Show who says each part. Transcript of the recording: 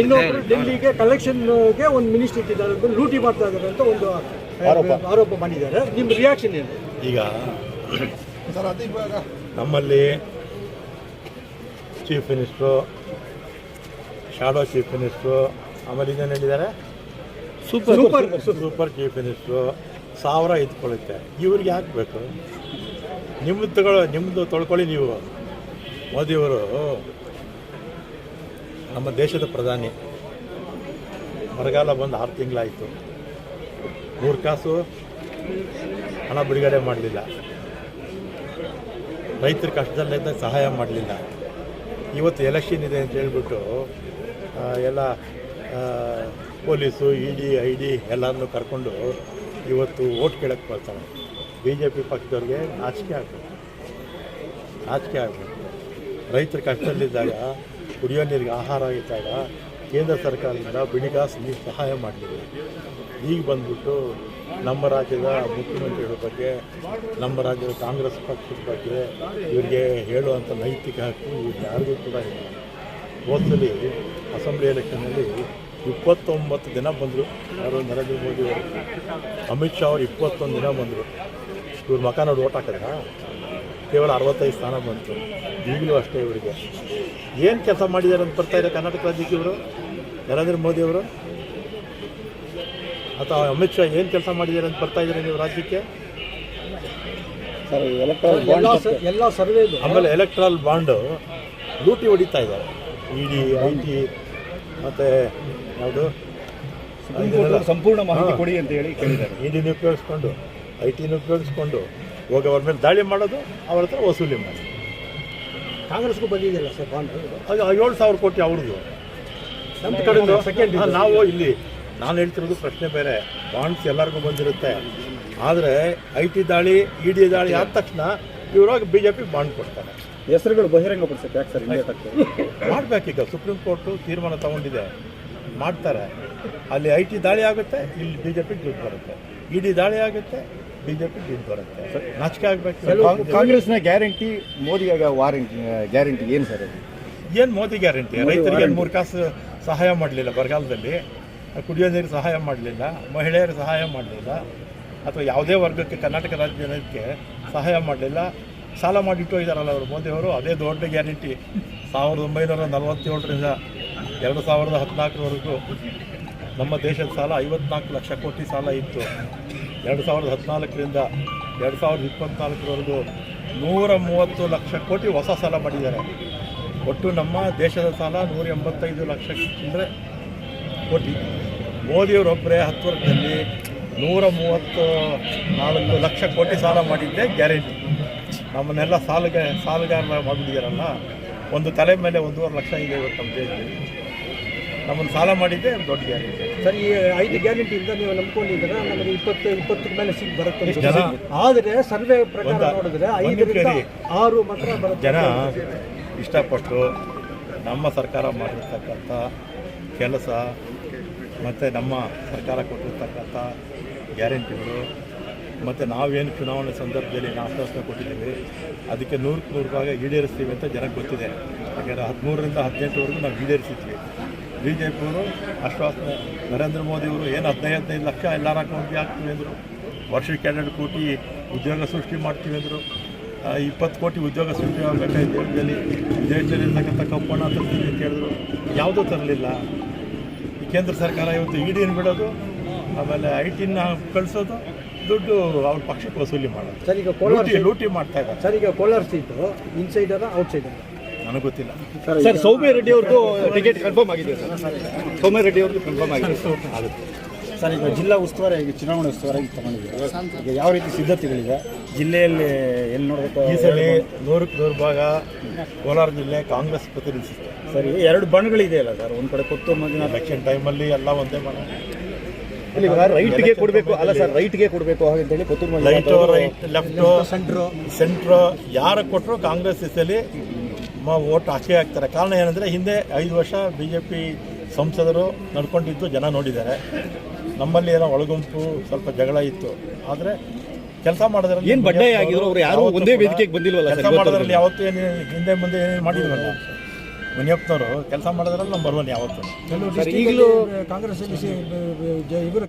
Speaker 1: ಇನ್ನೊಬ್ರು ಡೆಲ್ಲಿಗೆ ಕಲೆಕ್ಷನ್ಗೆ ಒಂದು ಮಿನಿಸ್ಟರ್ ಇಟ್ಟಿದ್ದಾರೆ ಲೂಟಿ ಮಾಡ್ತಾ ಇದ್ದಾರೆ ಅಂತ ಒಂದು ಆರೋಪ. ಮಾಡಿದ್ದಾರೆ ನಿಮ್ಮ ರಿಯಾಕ್ಷನ್ ಏನು?
Speaker 2: ಈಗ ನಮ್ಮಲ್ಲಿ chief minister shadow chief minister ಆಮೇಲೆ ಇನ್ನೇನು ಹೇಳಿದ್ದಾರೆ?
Speaker 1: Super super
Speaker 2: super chief minister ಸಾವಿರ ಇದ್ಕೊಳ್ಳುತ್ತೆ. ಇವ್ರಿಗೆ ಯಾಕೆ ಬೇಕು? ನಿಮ್ಮದು ತಗೊಳ್ಳೋ ನಿಮ್ಮದು ತೊಳ್ಕೊಳ್ಳಿ ನೀವು. ಮೋದಿಯವರು ನಮ್ಮ ದೇಶದ ಪ್ರಧಾನಿ. ಬರಗಾಲ ಬಂದು ಆರು ತಿಂಗಳಾಯಿತು. ಮೂರು ಕಾಸು ಹಣ ಬಿಡುಗಡೆ ಮಾಡಲಿಲ್ಲ. ರೈತರ ಕಷ್ಟದಲ್ಲಿದ್ದ ಸಹಾಯ ಮಾಡಲಿಲ್ಲ. ಇವತ್ತು ಎಲೆಕ್ಷನ್ ಇದೆ ಅಂತ ಹೇಳ್ಬಿಟ್ಟು ಎಲ್ಲ police, E D, I D ಎಲ್ಲರನ್ನು ಕರ್ಕೊಂಡು ಇವತ್ತು ಓಟ್ ಕೇಳಕ್ಕೆ ಬರ್ತಾರೆ. ಬಿ ಜೆ ಪಿ ಪಕ್ಷದವ್ರಿಗೆ ನಾಚಿಕೆ ಆಗಬೇಕು. ನಾಚಿಕೆ ಆಗಬೇಕು. ರೈತರ ಕಷ್ಟದಲ್ಲಿದ್ದಾಗ ಕುಡಿಯೋ ನೀರಿಗೆ ಆಹಾರ ಇದ್ದಾಗ ಕೇಂದ್ರ ಸರ್ಕಾರದಿಂದ ಬಿಡಿಗಾಸು ನೀರು ಸಹಾಯ ಮಾಡಲಿಲ್ಲ ಈಗ ಬಂದ್ಬಿಟ್ಟು ನಮ್ಮ ರಾಜ್ಯದ ಮುಖ್ಯಮಂತ್ರಿಗಳ ಬಗ್ಗೆ, ನಮ್ಮ ರಾಜ್ಯದ ಕಾಂಗ್ರೆಸ್ ಪಕ್ಷದ ಬಗ್ಗೆ ಇವರಿಗೆ ಹೇಳುವಂಥ ನೈತಿಕ ಹಕ್ಕು ಇವ್ರಿಗೆ ಯಾರಿಗೂ ಕೂಡ ಇಲ್ಲ. ಹೋದ್ಸಲಿ ಅಸೆಂಬ್ಲಿ ಎಲೆಕ್ಷನಲ್ಲಿ ಇಪ್ಪತ್ತೊಂಬತ್ತು ದಿನ ಬಂದರು. ಯಾರು? ನರೇಂದ್ರ ಮೋದಿ ಅವರು. ಅಮಿತ್ ಶಾ ಅವರು ಇಪ್ಪತ್ತೊಂದು ದಿನ ಬಂದರು. ಇವ್ರ ಮಕ ನೋಡಿ ಓಟ್ ಹಾಕಿದ್ರ? ಕೇವಲ ಅರವತ್ತೈದು ಸ್ಥಾನ ಬಂತು. ಈಗಲೂ ಅಷ್ಟೇ ಇವರಿಗೆ. ಏನು ಕೆಲಸ ಮಾಡಿದ್ದಾರೆ ಅಂತ ಬರ್ತಾ ಇದೆ ಕರ್ನಾಟಕ ರಾಜ್ಯಕ್ಕೆ ಇವರು? ನರೇಂದ್ರ ಮೋದಿ ಅವರು? ಅಥವಾ ಅಮಿತ್ ಶಾ ಏನು ಕೆಲಸ ಮಾಡಿದ್ದಾರೆ ಅಂತ ಬರ್ತಾ ಇದ್ದಾರೆ ನೀವು ರಾಜ್ಯಕ್ಕೆ?
Speaker 1: ಎಲ್ಲ ಸರ್ವೆ
Speaker 2: ಆಮೇಲೆ ಎಲೆಕ್ಟ್ರಲ್ ಬಾಂಡು ಲೂಟಿ ಹೊಡಿತಾ ಇದ್ದಾರೆ. ಇ ಡಿ ಐ ಟಿ ಮತ್ತು ಯಾವುದು?
Speaker 3: ಸಂಪೂರ್ಣ ಮಾಹಿತಿ ಕೊಡಿ ಅಂತ ಹೇಳಿ ಕೇಳಿದ್ದಾರೆ.
Speaker 2: ಇ ಡಿನ ಉಪಯೋಗಿಸ್ಕೊಂಡು ಐ ಟಿನ ಉಪಯೋಗಿಸ್ಕೊಂಡು ಹೋಗಿ ಅವ್ರ ಮೇಲೆ ದಾಳಿ ಮಾಡೋದು ಅವ್ರ ಹತ್ರ ವಸೂಲಿ ಮಾಡೋದು.
Speaker 1: ಕಾಂಗ್ರೆಸ್ಗೂ ಬಂದಿದೆಯಲ್ಲ ಸರ್ ಬಾಂಡ್?
Speaker 2: ಅದು ಏಳು ಸಾವಿರ ಕೋಟಿ ಅವ್ರದ್ದು.
Speaker 1: ನಮ್ಮ ಕಡೆಯಿಂದ ಸೆಕೆಂಡ್
Speaker 2: ನಾವು ಇಲ್ಲಿ ನಾನು ಹೇಳ್ತಿರೋದು ಪ್ರಶ್ನೆ ಬೇರೆ. ಬಾಂಡ್ಸ್ ಎಲ್ಲರಿಗೂ ಬಂದಿರುತ್ತೆ. ಆದರೆ ಐ ಟಿ ದಾಳಿ ಇ ಡಿ ದಾಳಿ ಆದ ತಕ್ಷಣ ಇವ್ರಾಗ ಬಿ ಜೆ ಪಿ ಬಾಂಡ್ ಕೊಡ್ತಾರೆ.
Speaker 3: ಹೆಸರುಗಳು ಬಹಿರಂಗಪಡಿಸಕ್ಕೆ ಯಾಕೆ ಸರ್
Speaker 2: ಮಾಡಬೇಕೀಗ. ಸುಪ್ರೀಂ ಕೋರ್ಟು ತೀರ್ಮಾನ ತಗೊಂಡಿದೆ. ಮಾಡ್ತಾರೆ. ಅಲ್ಲಿ ಐ ಟಿ ದಾಳಿ ಆಗುತ್ತೆ ಇಲ್ಲಿ ಬಿ ಜೆ ಪಿ ದುಡ್ಡು ಬರುತ್ತೆ. ಇ ಡಿ ದಾಳಿ ಆಗುತ್ತೆ ಬಿ ಜೆ ಪಿ ಸರ್ ಬರುತ್ತೆ ನಾಚಿಕೆ ಆಗಬೇಕು.
Speaker 3: ಕಾಂಗ್ರೆಸ್ನ ಗ್ಯಾರಂಟಿ ಮೋದಿ ವಾರಂಟಿ ಗ್ಯಾರಂಟಿ ಏನು ಸರ್ ಅದು?
Speaker 2: ಏನು ಮೋದಿ ಗ್ಯಾರಂಟಿ? ರೈತರಿಗೆ ಮೂರು ಕಾಸು ಸಹಾಯ ಮಾಡಲಿಲ್ಲ ಬರಗಾಲದಲ್ಲಿ. ಕುಡಿಯೋ ನೀರು ಸಹಾಯ ಮಾಡಲಿಲ್ಲ ಮಹಿಳೆಯರು ಸಹಾಯ ಮಾಡಲಿಲ್ಲ ಅಥವಾ ಯಾವುದೇ ವರ್ಗಕ್ಕೆ ಕರ್ನಾಟಕ ರಾಜ್ಯ ಜನಕ್ಕೆ ಸಹಾಯ ಮಾಡಲಿಲ್ಲ. ಸಾಲ ಮಾಡಿಟ್ಟು ಇದ್ದಾರಲ್ಲ ಅವರು ಮೋದಿಯವರು ಅದೇ ದೊಡ್ಡ ಗ್ಯಾರಂಟಿ. ಸಾವಿರದ ಒಂಬೈನೂರ ನಲವತ್ತೇಳರಿಂದ ಎರಡು ಸಾವಿರದ ಹದಿನಾಲ್ಕರವರೆಗೂ ನಮ್ಮ ದೇಶದ ಸಾಲ ಐವತ್ನಾಲ್ಕು ಲಕ್ಷ ಕೋಟಿ ಸಾಲ ಇತ್ತು. ಎರಡು ಸಾವಿರದ ಹದಿನಾಲ್ಕರಿಂದ ಎರಡು ಸಾವಿರದ ಇಪ್ಪತ್ನಾಲ್ಕರವರೆಗೂ ನೂರ ಮೂವತ್ತು ಲಕ್ಷ ಕೋಟಿ ಹೊಸ ಸಾಲ ಮಾಡಿದ್ದಾರೆ. ಒಟ್ಟು ನಮ್ಮ ದೇಶದ ಸಾಲ ನೂರ ಎಂಬತ್ತೈದು ಲಕ್ಷ ಅಂದರೆ ಕೋಟಿ. ಮೋದಿಯವರೊಬ್ಬರೇ ಹತ್ತು ವರ್ಷದಲ್ಲಿ ನೂರ ಮೂವತ್ತು ನಾಲ್ಕು ಲಕ್ಷ ಕೋಟಿ ಸಾಲ ಮಾಡಿದ್ದೆ ಗ್ಯಾರಂಟಿ. ನಮ್ಮನ್ನೆಲ್ಲ ಸಾಲಗ, ಸಾಲಗಾರ ಮಾಡಿಬಿಟ್ಟಿದ್ದಾರಲ್ಲ, ಒಂದು ತಲೆ ಮೇಲೆ ಒಂದೂವರೆ ಲಕ್ಷ ಇದೆ ಇವತ್ತು ನಮ್ಮ ದೇಶದಲ್ಲಿ ನಮ್ಮನ್ನು ಸಾಲ ಮಾಡಿದ್ದೆ ದೊಡ್ಡ ಗ್ಯಾರಂಟಿ.
Speaker 1: ಸರ್ ಈ ಐದು ಗ್ಯಾರಂಟಿಯಿಂದ ನೀವು ನಂಬ್ಕೊಂಡಿದ್ರೆ ನಮಗೆ ಇಪ್ಪತ್ತು ಇಪ್ಪತ್ತು ಮೇಲೆ ಸಿಗ್ ಬರುತ್ತೆ
Speaker 2: ಆದ್ರೆ
Speaker 1: ಆದರೆ ಸರ್ವೆ ಪ್ರಕಾರ ನೋಡಿದ್ರೆ ಐದರಿಂದ. ಆರು ಮಾತ್ರ ಬರುತ್ತೆ.
Speaker 2: ಜನ ಇಷ್ಟಪಟ್ಟು ನಮ್ಮ ಸರ್ಕಾರ ಮಾಡಿರ್ತಕ್ಕಂಥ ಕೆಲಸ ಮತ್ತು ನಮ್ಮ ಸರ್ಕಾರ ಕೊಟ್ಟಿರ್ತಕ್ಕಂಥ ಗ್ಯಾರಂಟಿಗಳು ಮತ್ತು ನಾವೇನು ಚುನಾವಣೆ ಸಂದರ್ಭದಲ್ಲಿ ಆಶ್ವಾಸನೆ ಕೊಟ್ಟಿದ್ದೀವಿ ಅದಕ್ಕೆ ನೂರಕ್ಕೆ ನೂರು ಭಾಗ ಈಡೇರಿಸ್ತೀವಿ ಅಂತ ಜನಕ್ಕೆ ಗೊತ್ತಿದೆ. ಯಾಕೆಂದರೆ ಹದಿಮೂರರಿಂದ ಹದಿನೆಂಟುವರೆಗೂ ನಾವು ಈಡೇರಿಸಿದ್ವಿ. ಬಿ ಜೆ ಪಿಯವರು ಆಶ್ವಾಸನೆ ನರೇಂದ್ರ ಮೋದಿಯವರು ಏನು ಹದಿನೈದು ಹದಿನೈದು ಲಕ್ಷ ಎಲ್ಲರ ಅಕೌಂಟ್ಗೆ ಹಾಕ್ತೀವಿ ಅಂದರು. ವರ್ಷಕ್ಕೆ ಎರಡೆರಡು ಕೋಟಿ ಉದ್ಯೋಗ ಸೃಷ್ಟಿ ಮಾಡ್ತೀವಿ ಅಂದರು. ಇಪ್ಪತ್ತು ಕೋಟಿ ಉದ್ಯೋಗ ಸೃಷ್ಟಿ ಆಗಬೇಕಾಯ್ತು ದೇಶದಲ್ಲಿ. ದೇಶದಲ್ಲಿ ಇರ್ತಕ್ಕಂಥ ಕಪ್ಪಣ ತರ್ತೀವಿ ಅಂತ ಹೇಳಿದ್ರು. ಯಾವುದೂ ತರಲಿಲ್ಲ. ಈ ಕೇಂದ್ರ ಸರ್ಕಾರ ಇವತ್ತು ಇ ಡಿನ ಬಿಡೋದು ಆಮೇಲೆ ಐ ಟಿನ ಕಳಿಸೋದು ದುಡ್ಡು ಅವ್ರ ಪಕ್ಷಕ್ಕೆ ವಸೂಲಿ ಮಾಡೋದು.
Speaker 1: ಸರ್ ಈಗ
Speaker 2: ಲೂಟಿ ಲೂಟಿ ಮಾಡ್ತಾ ಇದ್ದಾರೆ.
Speaker 1: ಸರ್ ಈಗ ಕೋಲಾರ ಸೀಟು ಇನ್ಸೈಡರ ಔಟ್ಸೈಡರ್
Speaker 2: ನನಗೆ ಗೊತ್ತಿಲ್ಲ.
Speaker 3: ಸರ್ ಸೌಮ್ಯ ರೆಡ್ಡಿ ಅವ್ರದ್ದು ಟಿಕೆಟ್ ಕನ್ಫರ್ಮ್ ಆಗಿದೆ ಸರ್. ಸೌಮ್ಯ ರೆಡ್ಡಿ ಅವ್ರದ್ದು ಕನ್ಫರ್ಮ್ ಆಗಿದೆ.
Speaker 2: ಆಗುತ್ತೆ
Speaker 3: ಸರ್ ಈಗ ಜಿಲ್ಲಾ ಉಸ್ತುವಾರಿ ಈಗ ಚುನಾವಣೆ ಉಸ್ತುವಾರಿ ತಗೊಂಡಿದ್ದೀವಿ ಈಗ ಯಾವ ರೀತಿ ಸಿದ್ಧತೆಗಳಿದೆ? ಜಿಲ್ಲೆಯಲ್ಲಿ ಎಲ್ಲಿ ನೋಡಬೇಕು?
Speaker 2: ಈ ಸಲ ನೂರಕ್ಕೆ ನೂರು ಭಾಗ ಕೋಲಾರ ಜಿಲ್ಲೆ ಕಾಂಗ್ರೆಸ್ ಪ್ರತಿನಿಧಿಸುತ್ತೆ.
Speaker 3: ಸರಿ ಎರಡು ಬಣ್ಣಗಳಿದೆ ಅಲ್ಲ ಸರ್ ಒಂದು ಕಡೆ ಕೊತ್ತು ಮಧ್ಯ
Speaker 2: ಎಲೆಕ್ಷನ್ ಟೈಮಲ್ಲಿ ಎಲ್ಲ ಒಂದೇ ಬಣ
Speaker 3: ಇಲ್ಲಿ ರೈಟ್ಗೆ ಕೊಡಬೇಕು ಅಲ್ಲ ಸರ್ ರೈಟ್ಗೆ ಕೊಡಬೇಕು ಹಾಗಂತೇಳಿ ಕೊತ್ತೂರು ಅವರು-
Speaker 2: ರೈಟ್ ಲೆಫ್ಟು
Speaker 1: ಸೆಂಟ್ರು
Speaker 2: ಸೆಂಟ್ರು ಯಾರು ಕೊಟ್ಟರು ಕಾಂಗ್ರೆಸ್ ಸಲ ಮ ಓಟ್ ಹಾಕೇ ಆಗ್ತಾರೆ ಕಾರಣ ಏನಂದರೆ ಹಿಂದೆ ಐದು ವರ್ಷ ಬಿ ಜೆ ಪಿ ಸಂಸದರು ನಡ್ಕೊಂಡಿದ್ದು ಜನ ನೋಡಿದ್ದಾರೆ. ನಮ್ಮಲ್ಲಿ ಏನೋ ಒಳಗುಂಪು ಸ್ವಲ್ಪ ಜಗಳ ಇತ್ತು. ಆದರೆ ಕೆಲಸ ಮಾಡೋದ್ರಲ್ಲಿ
Speaker 3: ಏನು ಬಂಡಾಯ ಆಗಿದ್ರು ಅವ್ರು ಯಾರು ಒಂದೇ ವೇದಿಕೆಗೆ ಬಂದಿಲ್ವಲ್ಲ ಸರ್
Speaker 2: ಕೆಲಸ? ಮಾಡೋದ್ರಲ್ಲಿ ಯಾವತ್ತೂ ಏನು ಹಿಂದೆ ಮುಂದೆ ಏನೇನು ಮಾಡಿದ್ರಲ್ಲ. ಮುನಿಯಪ್ಪನವರು ಕೆಲಸ ಮಾಡೋದ್ರಲ್ಲಿ ನಂಬರ್ ಒನ್ ಯಾವತ್ತು.
Speaker 1: ಈಗಲೂ ಕಾಂಗ್ರೆಸ್ ಇವರು